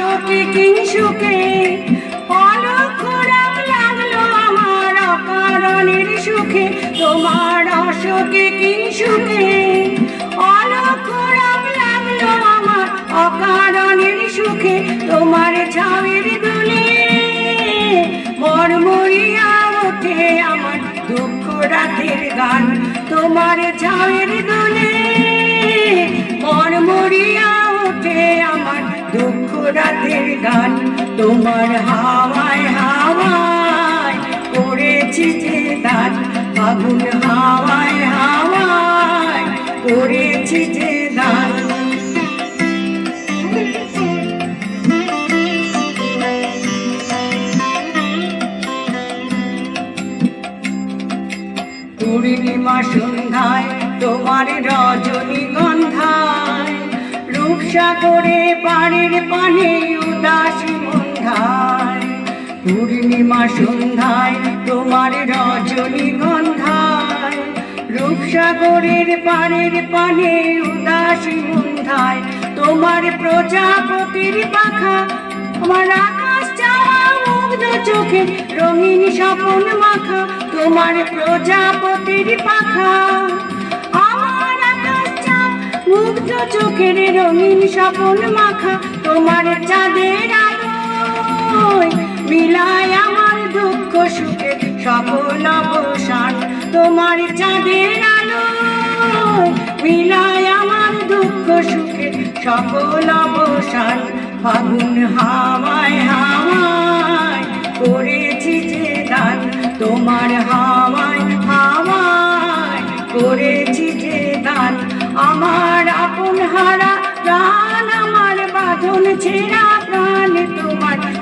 অসুখে কিংসুকে অলক্ষ রাগ লাগল আমার অকারণের সুখে। তোমার অসুখে কিংসুকে অলক্ষ রাগ লাগল আমার অকারণের সুখে। তোমার ছাউয়ের দুলে মরমরিয়া ওঠে আমার দুঃখ রাতের গান। তোমার ছাউয়ের দুলে মরমরিয়া তোমার হাওয়ায় হাওয়ায় করেছি যে দান। ফাগুন হাওয়ায় হাওয়ায় করেছি যে দান। পূর্ণিমা সন্ধ্যায় তোমার রজনী গন্ধায় রূপসা করে পাড়ের পানে উদাসী মন্ধায় পূর্ণিমা সন্ধ্যায়, তোমার রজনী গন্ধায়, রূপসাগরের পাড়ের পানে উদাসী মন্ধায়, তোমার প্রজাপতির পাখা, আমার আকাশ চাওয়া চোখে রঙিন স্বপন মাখা, তোমার প্রজাপতির পাখা। মুগ্ধ চোখের রঙিন স্বপন মাখা, তোমার চাঁদের আলোয় মিলায় আমার দুঃখ সুখে সকল অবসান তোমার চাঁদের আলোয় মিলায় আমার দুঃখ সুখে সকল অবসান ফাগুন হাওয়ায় হাওয়ায় করেছি যে দান তোমার হাওয়ায় হাওয়ায় করেছি যে দান। আমার আপন হারা প্রাণ, আমার বাঁধন ছেঁড়া